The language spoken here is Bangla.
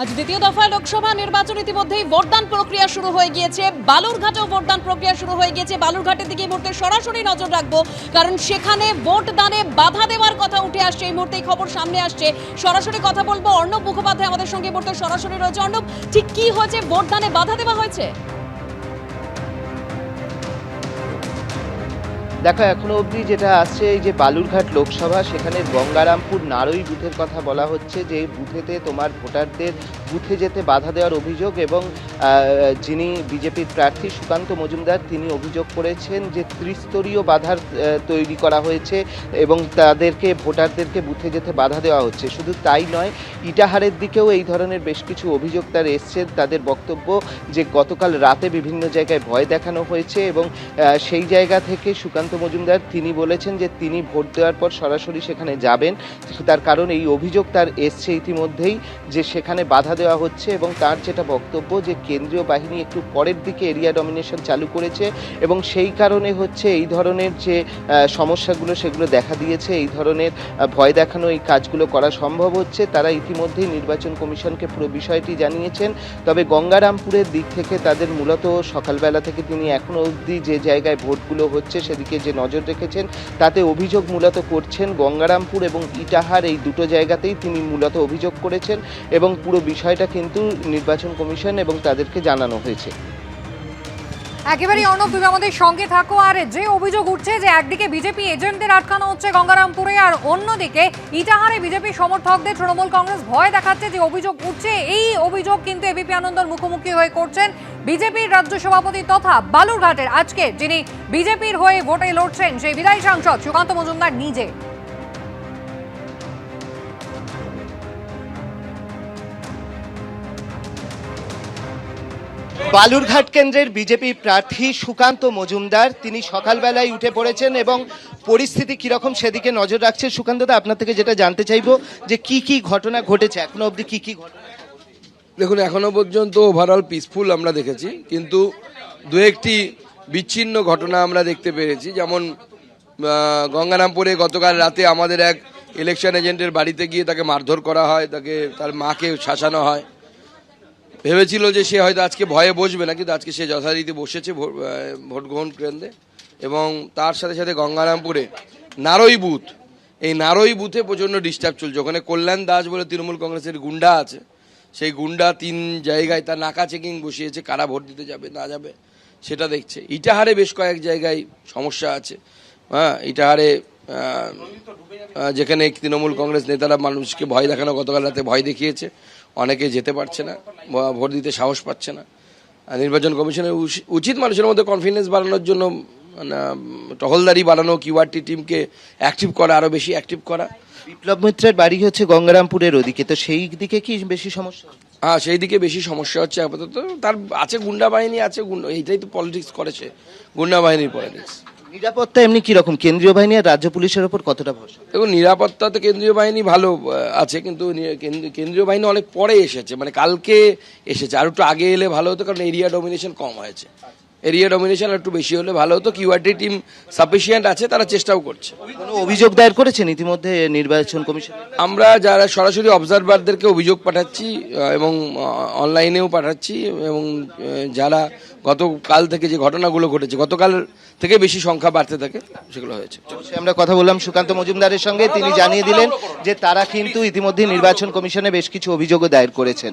আজ দ্বিতীয় দফায় লোকসভা নির্বাচন ইতিমধ্যেই ভোটদান প্রক্রিয়া শুরু হয়ে গিয়েছে। বালুরঘাটেও ভোটদান প্রক্রিয়া শুরু হয়ে গিয়েছে। বালুরঘাটের দিকে এই মুহূর্তে সরাসরি নজর রাখব, কারণ সেখানে ভোট দানে বাধা দেওয়ার কথা উঠে আসছে। এই মুহূর্তে খবর সামনে আসছে। সরাসরি কথা বলব, অর্ণব মুখোপাধ্যায় আমাদের সঙ্গে এই মুহূর্তে সরাসরি রয়েছে। অর্ণব, ঠিক কি হয়েছে? ভোট দানে বাধা দেওয়া হয়েছে? দেখো, এখনও অবধি যেটা আসছে এই যে বালুরঘাট লোকসভা, সেখানে গঙ্গারামপুর নারই বুথের কথা বলা হচ্ছে যে বুথেতে তোমার ভোটারদের বুথে যেতে বাধা দেওয়ার অভিযোগ এবং যিনি বিজেপির প্রার্থী সুকান্ত মজুমদার, তিনি অভিযোগ করেছেন যে, ত্রিস্তরীয় বাধার তৈরি করা হয়েছে এবং তাদেরকে, ভোটারদেরকে বুথে যেতে বাধা দেওয়া হচ্ছে। শুধু তাই নয়, ইটাহারের দিকেও এই ধরনের বেশ কিছু অভিযোগ তার এসছে, তাদের বক্তব্য যে, গতকাল রাতে বিভিন্ন জায়গায় ভয় দেখানো হয়েছে এবং সেই জায়গা থেকে সুকান্ত মজুমদার, তিনি বলেছেন যে তিনি ভোট দেওয়ার পর সরাসরি সেখানে যাবেন। তার কারণ এই অভিযোগ তার এসছে ইতিমধ্যেই যে সেখানে বাধা দেওয়া হচ্ছে এবং তার যেটা বক্তব্য যে কেন্দ্রীয় বাহিনী একটু পরের দিকে এরিয়া ডমিনেশন চালু করেছে এবং সেই কারণে হচ্ছে এই ধরনের যে সমস্যাগুলো সেগুলো দেখা দিয়েছে, এই ধরনের ভয় দেখানো এই কাজগুলো করা সম্ভব হচ্ছে। তারা ইতিমধ্যেই নির্বাচন কমিশনকে পুরো বিষয়টি জানিয়েছেন। তবে গঙ্গারামপুরের দিক থেকে তাদের মূলত সকালবেলা থেকে তিনি এখনও অবধি যে জায়গায় ভোটগুলো হচ্ছে সেদিকে যে নজর রেখেছেন, তাতে অভিযোগ মূলত করছেন গঙ্গারামপুর এবং ইটাহার। এই দুটো জায়গাতেই তিনি মূলত অভিযোগ করেছেন এবং পুরো বিষয়টা কিন্তু নির্বাচন কমিশন এবং তাদেরকে জানানো হয়েছে। একেবারেই অর্ণব, তুমি আমাদের সঙ্গে থাকো। আর যে অভিযোগ উঠছে যে একদিকে বিজেপি এজেন্টদের আটকানো হচ্ছে গঙ্গারামপুরে, আর অন্যদিকে ইটাহারে বিজেপি সমর্থকদের তৃণমূল কংগ্রেস ভয় দেখাচ্ছে যে অভিযোগ উঠছে। এই অভিযোগ কিন্তু এবিপি আনন্দর মুখোমুখি হয়ে করছেন বিজেপির রাজ্য সভাপতি তথা বালুরঘাটের আজকে যিনি বিজেপির হয়ে ভোটে লড়ছেন, সেই বিদায়ী সাংসদ সুকান্ত মজুমদার নিজে। বালুরঘাট কেন্দ্রের বিজেপি প্রার্থী সুকান্ত মজুমদার, তিনি সকালবেলায় উঠে পড়েছেন এবং পরিস্থিতি কীরকম সেদিকে নজর রাখছে। সুকান্ত দা, আপনার থেকে যেটা জানতে চাইব যে কি কি ঘটনা ঘটেছে? এখনও অবধি কি কি ঘটনা? দেখুন, এখনও পর্যন্ত ওভারঅল পিসফুল আমরা দেখেছি, কিন্তু দু একটি বিচ্ছিন্ন ঘটনা আমরা দেখতে পেরেছি। যেমন গঙ্গারামপুরে গতকাল রাতে আমাদের এক ইলেকশন এজেন্টের বাড়িতে গিয়ে তাকে মারধর করা হয়, তাকে, তার মাকে শাসানো হয়। ভেবেছিল যে সে হয়তো আজকে ভয়ে বসবে না, কিন্তু আজকে সে যথারীতি বসেছে ভোট গ্রহণ কেন্দ্রে। এবং তার সাথে সাথে গঙ্গারামপুরে নারই বুথ, এই নারই বুথে প্রচণ্ড ডিস্টার্ব চলছে। ওখানে কল্যাণ দাস বলে তৃণমূল কংগ্রেসের গুন্ডা আছে। সেই গুন্ডা তিন জায়গায় তার নাকা চেকিং বসিয়েছে, কারা ভোট দিতে যাবে, না যাবে, সেটা দেখছে। ইটাহারে বেশ কয়েক জায়গায় সমস্যা আছে। হ্যাঁ ইটাহারে যেখানে তৃণমূল কংগ্রেস নেতারা মানুষকে ভয় দেখানো গতকাল রাতে ভয় দেখিয়েছে, অনেকে যেতে পারছে না ভোট দিতে সাহস পাচ্ছে না। নির্বাচন কমিশনের উচি- উচিত মানুষের মধ্যে কনফিডেন্স বাড়ানোর জন্য টহলদারি বাড়ানো কিউআরটি টিমকে অ্যাক্টিভ করা আরও বেশি অ্যাক্টিভ করা। বিপ্লব মিত্রের বাড়ি হচ্ছে গঙ্গারামপুরের ওদিকে তো সেই দিকে কি বেশি সমস্যা হ্যাঁ সেই দিকে বেশি সমস্যা হচ্ছে আপাতত। তার আছে গুন্ডা বাহিনী আছে গুন্ডা এইটাই তো পলিটিক্স করেছে গুন্ডা বাহিনীর পলিটিক্স নিরাপত্তা এমনি কীরকম? কেন্দ্রীয় বাহিনী আর রাজ্য পুলিশের ওপর কতটা ভরসা? দেখুন নিরাপত্তা তো কেন্দ্রীয় বাহিনী ভালো আছে কিন্তু কেন্দ্রীয় বাহিনী অনেক পরে এসেছে মানে কালকে এসেছে। আর একটু আগে এলে ভালো হতো কারণ এরিয়া ডমিনেশন কম হয়েছে। এরিয়া ডমিনেশন একটু বেশি হলে ভালো হতো। কিউআরটি টিম সাফিসিয়েন্ট আছে তারা চেষ্টাও করছে। কোনো অভিযোগ দায়ের করেছেন ইতিমধ্যে নির্বাচন কমিশন? আমরা যারা সরাসরি অবজারভারদেরকে অভিযোগ পাঠাচ্ছি এবং অনলাইনেও পাঠাচ্ছি এবং যারা গতকাল থেকে যে ঘটনাগুলো ঘটেছে গতকাল থেকে বেশি সংখ্যা বাড়তে থাকে সেগুলো হয়েছে। আমরা কথা বললাম সুকান্ত মজুমদারের সঙ্গে। তিনি জানিয়ে দিলেন যে তারা কিন্তু ইতিমধ্যে নির্বাচন কমিশনে বেশ কিছু অভিযোগও দায়ের করেছেন।